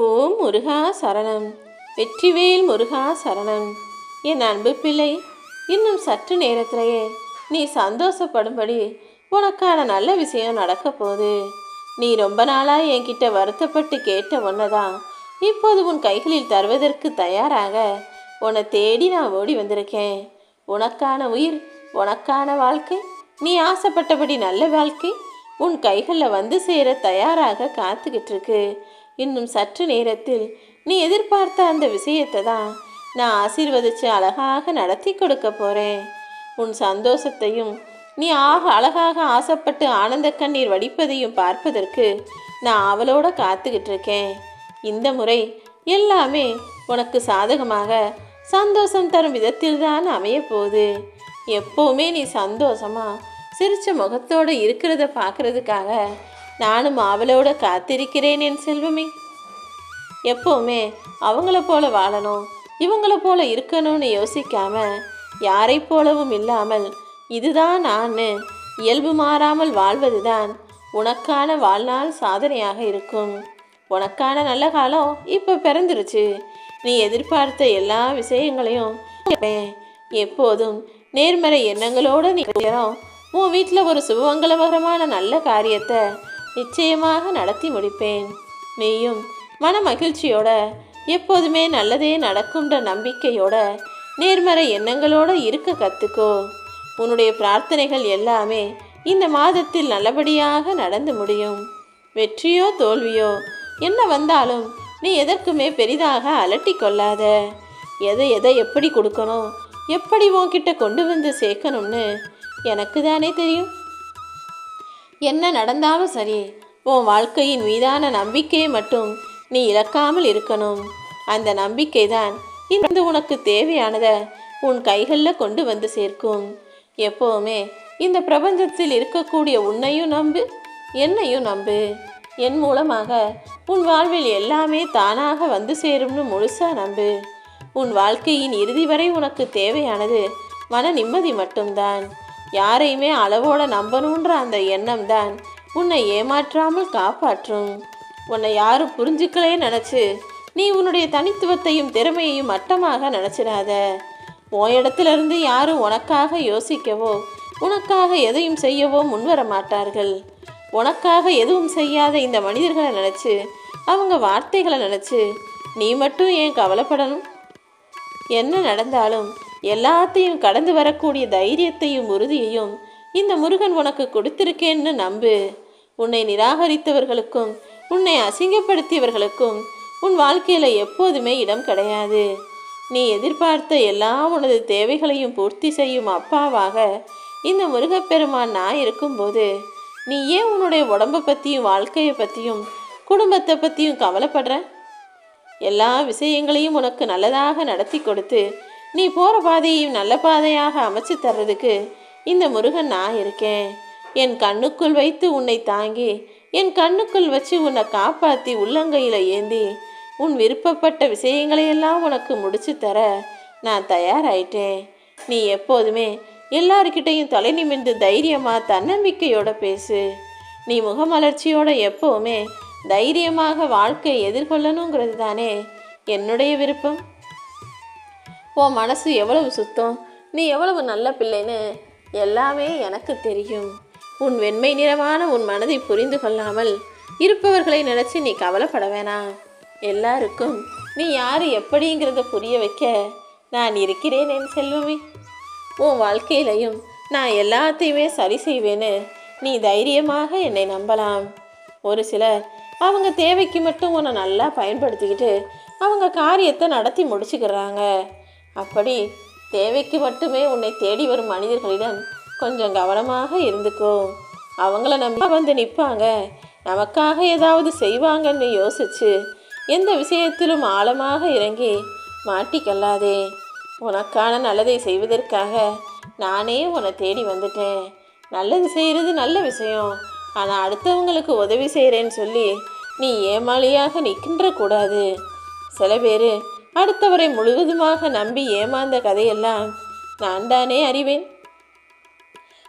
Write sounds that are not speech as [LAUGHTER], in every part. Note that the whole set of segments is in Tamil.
ஓம் முருகா சரணம். வெற்றிவேல் முருகா சரணம். என் அன்பு பிள்ளை இன்னும் சற்று நேரத்திலேயே நீ சந்தோஷப்படும்படி உனக்கான நல்ல விஷயம் நடக்க போகுது. நீ ரொம்ப நாளாக என்கிட்ட வருத்தப்பட்டு கேட்ட ஒன்றுதான் இப்போது உன் கைகளில் தருவதற்கு தயாராக உன்னை தேடி நான் ஓடி வந்திருக்கேன். உனக்கான உயிர் உனக்கான வாழ்க்கை நீ ஆசைப்பட்டபடி நல்ல வாழ்க்கை உன் கைகளில் வந்து சேர தயாராக காத்துக்கிட்டு இருக்கு இன்னும் சற்று நேரத்தில் நீ எதிர்பார்த்த அந்த விஷயத்தை தான் நான் ஆசீர்வதித்து அழகாக நடத்தி கொடுக்க போகிறேன் உன் சந்தோஷத்தையும் நீ ஆக அழகாக ஆசைப்பட்டு ஆனந்த கண்ணீர் வடிப்பதையும் பார்ப்பதற்கு நான் அவளோட காத்துக்கிட்டு இருக்கேன் இந்த முறை எல்லாமே உனக்கு சாதகமாக சந்தோஷம் தரும் விதத்தில் தான் அமைய போகுது. எப்போவுமே நீ சந்தோஷமா சிரிச்ச முகத்தோடு இருக்கிறத பார்க்கறதுக்காக நானும் அவளோட காத்திருக்கிறேன் என் செல்வமே. எப்போவுமே அவங்கள போல வாழணும் இவங்கள போல இருக்கணும்னு யோசிக்காம யாரை போலவும் இல்லாமல் இதுதான் நான் இயல்பு மாறாமல் வாழ்வதுதான் உனக்கான வாழ்நாள் சாதனையாக இருக்கும். உனக்கான நல்ல காலம் இப்போ பிறந்துருச்சு. நீ எதிர்பார்த்த எல்லா விஷயங்களையும் [LAUGHS] எப்போதும் நேர்மறை எண்ணங்களோடு நீ [LAUGHS] உன் வீட்டில் ஒரு சுபமங்கலகரமான நல்ல காரியத்தை நிச்சயமாக நடத்தி முடிப்பேன். நீயும் மன மகிழ்ச்சியோட எப்போதுமே நல்லதே நடக்கும்ன்ற நம்பிக்கையோட நேர்மறை எண்ணங்களோட இருக்க கற்றுக்கோ உன்னுடைய பிரார்த்தனைகள் எல்லாமே இந்த மாதத்தில் நல்லபடியாக நடந்து முடியும். வெற்றியோ தோல்வியோ என்ன வந்தாலும் நீ எதற்குமே பெரிதாக அலட்டி கொள்ளாத. எதை எதை எப்படி கொடுக்கணும் எப்படி உன்கிட்ட கொண்டு வந்து சேர்க்கணும்னு எனக்கு தானே தெரியும். என்ன நடந்தாலும் சரி உன் வாழ்க்கையின் மீதான நம்பிக்கையை மட்டும் நீ இழக்காமல் இருக்கணும். அந்த நம்பிக்கை தான் இந்த உனக்கு தேவையானதை உன் கைகளில் கொண்டு வந்து சேர்க்கும். எப்போவுமே இந்த பிரபஞ்சத்தில் இருக்கக்கூடிய உன்னையும் நம்பு என்னையும் நம்பு. என் மூலமாக உன் வாழ்வில் எல்லாமே தானாக வந்து சேரும்னு முழுசா நம்பு. உன் வாழ்க்கையின் இறுதி வரை உனக்கு தேவையானது மன நிம்மதி மட்டும்தான். யாரையுமே அளவோட நம்பணுன்ற அந்த எண்ணம் தான் உன்னை ஏமாற்றாமல் காப்பாற்றும். உன்னை யாரும் புரிஞ்சுக்கலே நினச்சி நீ உன்னுடைய தனித்துவத்தையும் திறமையையும் மட்டமாக நினச்சிடாத. உன் இடத்துல இருந்து யாரும் உனக்காக யோசிக்கவோ உனக்காக எதையும் செய்யவோ முன்வர மாட்டார்கள். உனக்காக எதுவும் செய்யாத இந்த மனிதர்களை நினச்சி அவங்க வார்த்தைகளை நினச்சி நீ மட்டும் ஏன் கவலைப்படணும்? என்ன நடந்தாலும் எல்லாத்தையும் கடந்து வரக்கூடிய தைரியத்தையும் உறுதியையும் இந்த முருகன் உனக்கு கொடுத்திருக்கேன்னு நம்பு. உன்னை நிராகரித்தவர்களுக்கும் உன்னை அசிங்கப்படுத்தியவர்களுக்கும் உன் வாழ்க்கையில் எப்போதுமே இடம் கிடையாது. நீ எதிர்பார்த்த எல்லா உனது தேவைகளையும் பூர்த்தி செய்யும் அப்பாவாக இந்த முருகப்பெருமான் நான் இருக்கும்போது நீ ஏன் உன்னுடைய உடம்பை பற்றியும் வாழ்க்கையை பற்றியும் குடும்பத்தை பற்றியும் கவலைப்படுற? எல்லா விஷயங்களையும் உனக்கு நல்லதாக நடத்தி கொடுத்து நீ போகிற பாதையும் நல்ல பாதையாக அமைச்சு தர்றதுக்கு இந்த முருகன் நான் இருக்கேன். என் கண்ணுக்குள் வைத்து உன்னை தாங்கி என் கண்ணுக்குள் வச்சு உன்னை காப்பாற்றி உள்ளங்கையில் ஏந்தி உன் விருப்பப்பட்ட விஷயங்களையெல்லாம் உனக்கு முடிச்சு தர நான் தயாராயிட்டேன். நீ எப்போதுமே எல்லாருக்கிட்டையும் தலை நிமிர்ந்து தைரியமாக தன்னம்பிக்கையோட பேசு. நீ முகமலர்ச்சியோட எப்போவுமே தைரியமாக வாழ்க்கை எதிர்கொள்ளணுங்கிறது தானே என்னுடைய விருப்பம்? உன் மனசு எவ்வளவு சுத்தம்? நீ எவ்வளவு நல்ல பிள்ளைன்னு எல்லாமே எனக்கு தெரியும். உன் வெண்மை நிறமான உன் மனதை புரிந்து கொள்ளாமல் இருப்பவர்களை நினச்சி நீ கவலைப்பட வேணாம். எல்லாருக்கும் நீ யார் எப்படிங்கிறத புரிய வைக்க நான் இருக்கிறேன் என் செல்வமே. உன் வாழ்க்கையிலையும் நான் எல்லாத்தையுமே சரி செய்வேன்னு நீ தைரியமாக என்னை நம்பலாம். ஒரு சிலர் அவங்க தேவைக்கு மட்டும் உன்னை நல்லா பயன்படுத்திக்கிட்டு அவங்க காரியத்தை நடத்தி முடிச்சுக்கிறாங்க. அப்படி தேவைக்கு மட்டுமே உன்னை தேடி வரும் மனிதர்களிடம் கொஞ்சம் கவனமாக இருந்துக்கோ. அவங்கள நம்பி வந்து நிற்பாங்க. நமக்காக ஏதாவது செய்வாங்கன்னு யோசிச்சு எந்த விஷயத்திலும் ஆழமாக இறங்கி மாட்டிக்கல்லாதே உனக்கான நல்லதை செய்வதற்காக நானே உன்னை தேடி வந்துட்டேன். நல்லது செய்கிறது நல்ல விஷயம். ஆனால் அடுத்தவங்களுக்கு உதவி செய்கிறேன்னு சொல்லி நீ ஏமாளியாக நிற்கின்ற கூடாது. சில பேர் அடுத்தவரை முழுவதுமாக நம்பி ஏமாந்த கதையெல்லாம் நான் தானே அறிவேன்.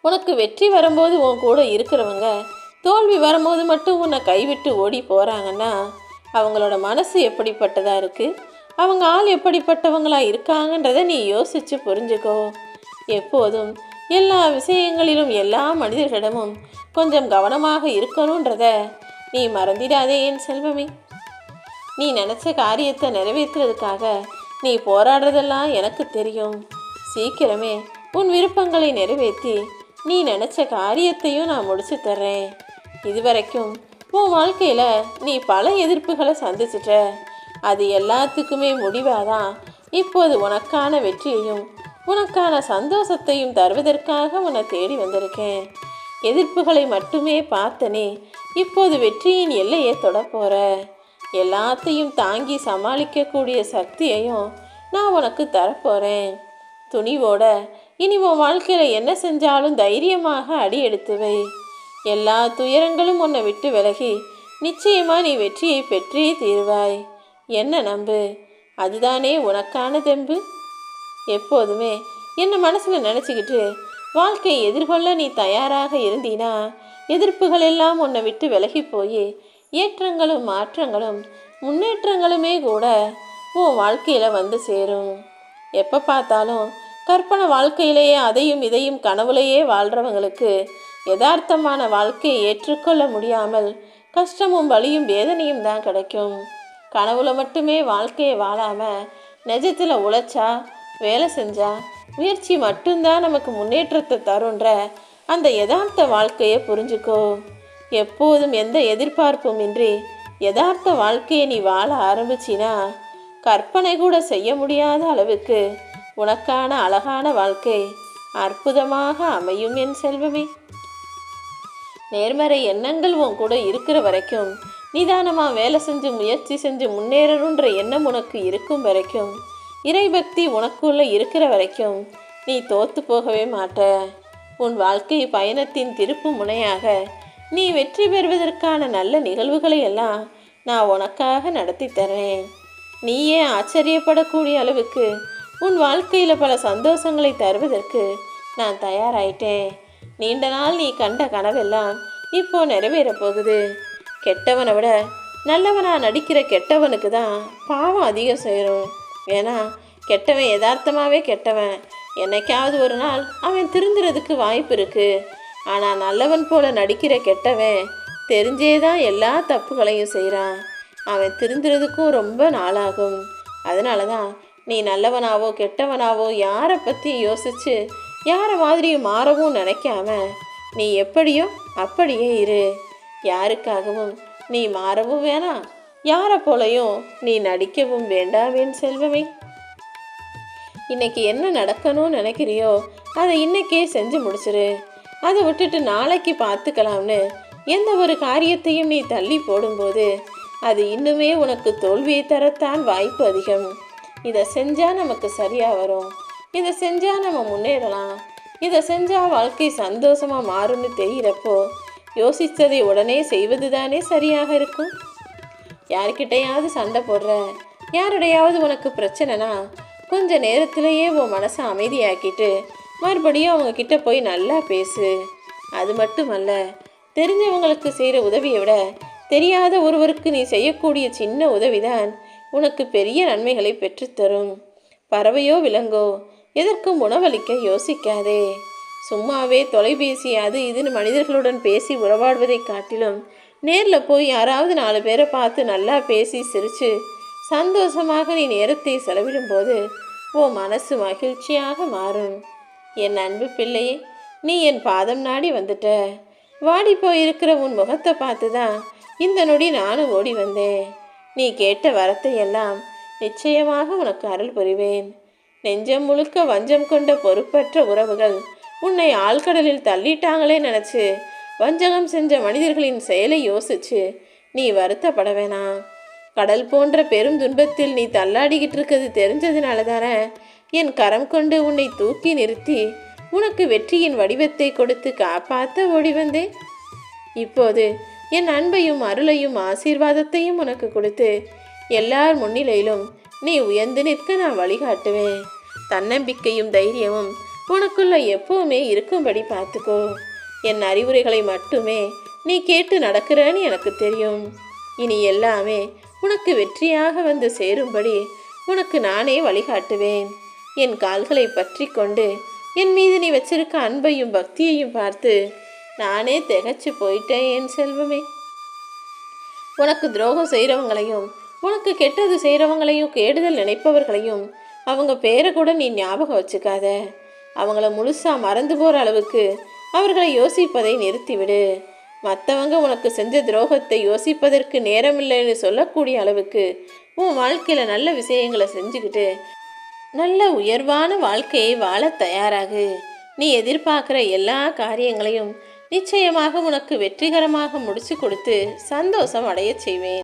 உனக்கு வெற்றி வரும்போது உன் கூட இருக்கிறவங்க தோல்வி வரும்போது மட்டும் உன்னை கைவிட்டு ஓடி போகிறாங்கன்னா அவங்களோட மனசு எப்படிப்பட்டதாக இருக்குது அவங்க ஆள் எப்படிப்பட்டவங்களா இருக்காங்கன்றதை நீ யோசித்து புரிஞ்சுக்கோ. எப்போதும் எல்லா விஷயங்களிலும் எல்லா மனிதர்களிடமும் கொஞ்சம் கவனமாக இருக்கணுன்றத நீ மறந்திடாதே என் செல்வமே. நீ நினச்ச காரியத்தை நிறைவேற்றுறதுக்காக நீ போராடுறதெல்லாம் எனக்கு தெரியும். சீக்கிரமே உன் விருப்பங்களை நிறைவேற்றி நீ நினச்ச காரியத்தையும் நான் முடிச்சு தர்றேன். இதுவரைக்கும் உன் வாழ்க்கையில் நீ பல எதிர்ப்புகளை சந்திச்சிட்ட. அது எல்லாத்துக்குமே முடிவாதான் இப்போது உனக்கான வெற்றியையும் உனக்கான சந்தோஷத்தையும் தருவதற்காக உன்னை தேடி வந்திருக்கேன். எதிர்ப்புகளை மட்டுமே பார்த்தனே இப்போது வெற்றியின் எல்லையை தொடப்போற. எல்லாத்தையும் தாங்கி சமாளிக்கக்கூடிய சக்தியையும் நான் உனக்கு தரப்போகிறேன் துணிவோட இனி உன் வாழ்க்கையில் என்ன செஞ்சாலும் தைரியமாக அடி எடுத்து வை. எல்லா துயரங்களும் உன்னை விட்டு விலகி நிச்சயமாக நீ வெற்றியை பெற்றே தீர்வாய். என்ன நம்பு? அதுதானே உனக்கான தெம்பு? எப்போதுமே என்ன மனசில் நினச்சிக்கிட்டு வாழ்க்கையை எதிர்கொள்ள நீ தயாராக இருந்தீனா எதிர்ப்புகள் எல்லாம் உன்னை விட்டு விலகி போய் ஏற்றங்களும் மாற்றங்களும் முன்னேற்றங்களுமே கூட உன் வாழ்க்கையில் வந்து சேரும். எப்போ பார்த்தாலும் கற்பனை வாழ்க்கையிலேயே அதையும் இதையும் கனவுலையே வாழ்கிறவங்களுக்கு யதார்த்தமான வாழ்க்கையை ஏற்றுக்கொள்ள முடியாமல் கஷ்டமும் வலியும் வேதனையும் தான் கிடைக்கும். கனவுல மட்டுமே வாழ்க்கையை வாழாமல் நிஜத்தில் உழைச்சா வேலை செஞ்சா முயற்சி மட்டும்தான் நமக்கு முன்னேற்றத்தை தருன்ற அந்த யதார்த்த வாழ்க்கையை புரிஞ்சுக்கோ. எப்போதும் எந்த எதிர்பார்ப்பும் இன்றி யதார்த்த வாழ்க்கையை நீ வாழ ஆரம்பிச்சினா கற்பனை கூட செய்ய முடியாத அளவுக்கு உனக்கான அழகான வாழ்க்கை அற்புதமாக அமையும் என் செல்வமே. நேர்மறை எண்ணங்கள் உன் கூட இருக்கிற வரைக்கும் நிதானமாக வேலை செஞ்சு முயற்சி செஞ்சு முன்னேறணுன்ற எண்ணம் உனக்கு இருக்கும் வரைக்கும் இறைபக்தி உனக்குள்ளே இருக்கிற வரைக்கும் நீ தோத்து போகவே மாட்ட. உன் வாழ்க்கை பயணத்தின் திருப்பு முனையாக நீ வெற்றி பெறுவதற்கான நல்ல நிகழ்வுகளை எல்லாம் நான் உனக்காக நடத்தி தரேன் நீயே ஆச்சரியப்படக்கூடிய அளவுக்கு உன் வாழ்க்கையில் பல சந்தோஷங்களை தருவதற்கு நான் தயாராயிட்டேன். நீண்ட நாள் நீ கண்ட கனவெல்லாம் இப்போ நிறைவேறப் போகுது. கெட்டவனை விட நல்லவனாக நடிக்கிற கெட்டவனுக்கு தான் பாவம் அதிகம் சேரும். ஏன்னா கெட்டவன் யதார்த்தமாகவே கெட்டவன். என்னைக்காவது ஒரு நாள் அவன் திருந்துறதுக்கு வாய்ப்பு இருக்குது ஆனால் நல்லவன் போல நடிக்கிற கெட்டவன் தெரிஞ்சே தான் எல்லா தப்புகளையும் செய்கிறான் அவன் திருந்துறதுக்கும் ரொம்ப நாளாகும். அதனால தான் நீ நல்லவனாவோ கெட்டவனாவோ யாரை பற்றி யோசிச்சு யாரை மாதிரியும் மாறவும் நினைக்காம நீ எப்படியோ அப்படியே இரு. யாருக்காகவும் நீ மாறவும் வேணாம். யாரை போலையும் நீ நடிக்கவும் வேண்டாவேன் செல்வமே. இன்னைக்கு என்ன நடக்கணும்னு நினைக்கிறியோ அதை இன்னைக்கே செஞ்சு முடிச்சிரு. அதை விட்டுட்டு நாளைக்கு பார்த்துக்கலாம்னு எந்த ஒரு காரியத்தையும் நீ தள்ளி போடும்போது அது இன்னுமே உனக்கு தோல்வியை தரத்தான் வாய்ப்பு அதிகம். இதை செஞ்சால் நமக்கு சரியாக வரும். இதை செஞ்சால் நம்ம முன்னேறலாம். இதை செஞ்சால் வாழ்க்கை சந்தோஷமாக மாறும்னு தெரிகிறப்போ யோசித்ததை உடனே செய்வது தானே சரியாக இருக்கும். யார்கிட்டையாவது சண்டை போடுற யாருடையாவது உனக்கு பிரச்சனைனா கொஞ்ச நேரத்திலேயே உன் மனசை அமைதியாக்கிட்டு மறுபடியும் அவங்க கிட்ட போய் நல்லா பேசு. அது மட்டுமல்ல தெரிஞ்சவங்களுக்கு செய்கிற உதவியை விட தெரியாத ஒருவருக்கு நீ செய்யக்கூடிய சின்ன உதவிதான் உனக்கு பெரிய நன்மைகளை பெற்றுத்தரும் பறவையோ விலங்கோ எதற்கும் உணவளிக்க யோசிக்காதே. சும்மாவே தொலைபேசி அது இதுன்னு மனிதர்களுடன் பேசி உறவாடுவதைக் காட்டிலும் நேரில் போய் யாராவது நாலு பேரை பார்த்து நல்லா பேசி சிரித்து சந்தோஷமாக நீ நேரத்தை செலவிடும்போது உன் மனசு மகிழ்ச்சியாக மாறும். என் அன்பு பிள்ளையே நீ என் பாதம் நாடி வந்துட்ட. வாடி போயிருக்கிற உன் முகத்தை பார்த்து தான் இந்த நொடி நானும் ஓடி வந்தேன். நீ கேட்ட வரத்தை எல்லாம் நிச்சயமாக உனக்கு அருள் புரிவேன். நெஞ்சம் முழுக்க வஞ்சம் கொண்ட பொறுப்பற்ற உறவுகள் உன்னை ஆழ்கடலில் தள்ளிட்டாங்களே நினச்சி வஞ்சகம் செஞ்ச மனிதர்களின் செயலை யோசிச்சு நீ வருத்தப்பட வேணாம். கடல் போன்ற பெரும் துன்பத்தில் நீ தள்ளாடிக்கிட்டு இருக்கிறது தெரிஞ்சதுனால தானே என் கரம் கொண்டு உன்னை தூக்கி நிறுத்தி உனக்கு வெற்றியின் வடிவத்தை கொடுத்து காப்பாற்ற ஓடி வந்தேன். இப்போது என் அன்பையும் அருளையும் ஆசீர்வாதத்தையும் உனக்கு கொடுத்து எல்லார் முன்னிலையிலும் நீ உயர்ந்து நிற்க நான் வழிகாட்டுவேன். தன்னம்பிக்கையும் தைரியமும் உனக்குள்ள எப்பவுமே இருக்கும்படி பார்த்துக்கோ. என் அறிவுரைகளை மட்டுமே நீ கேட்டு நடக்கிறன்னு எனக்கு தெரியும். இனி எல்லாமே உனக்கு வெற்றியாக வந்து சேரும்படி உனக்கு நானே வழிகாட்டுவேன். என் கால்களை பற்றி கொண்டு என் மீது நீ வச்சிருக்க அன்பையும் பக்தியையும் பார்த்து நானே திகைச்சு போயிட்டேன் என் செல்வமே. உனக்கு துரோகம் செய்கிறவங்களையும் உனக்கு கெட்டது செய்கிறவங்களையும் கேடுதல் நினைப்பவர்களையும் அவங்க பேரை கூட நீ ஞாபகம் வச்சுக்காத. அவங்கள முழுசாக மறந்து போகிற அளவுக்கு அவர்களை யோசிப்பதை நிறுத்திவிடு. மற்றவங்க உனக்கு செஞ்ச துரோகத்தை யோசிப்பதற்கு நேரமில்லைன்னு சொல்லக்கூடிய அளவுக்கு உன் வாழ்க்கையில் நல்ல விஷயங்களை செஞ்சுக்கிட்டு நல்ல உயர்வான வாழ்க்கையை வாழ தயாராகு. நீ எதிர்பார்க்குற எல்லா காரியங்களையும் நிச்சயமாக உனக்கு வெற்றிகரமாக முடிச்சு கொடுத்து சந்தோஷம் அடையச் செய்வேன்.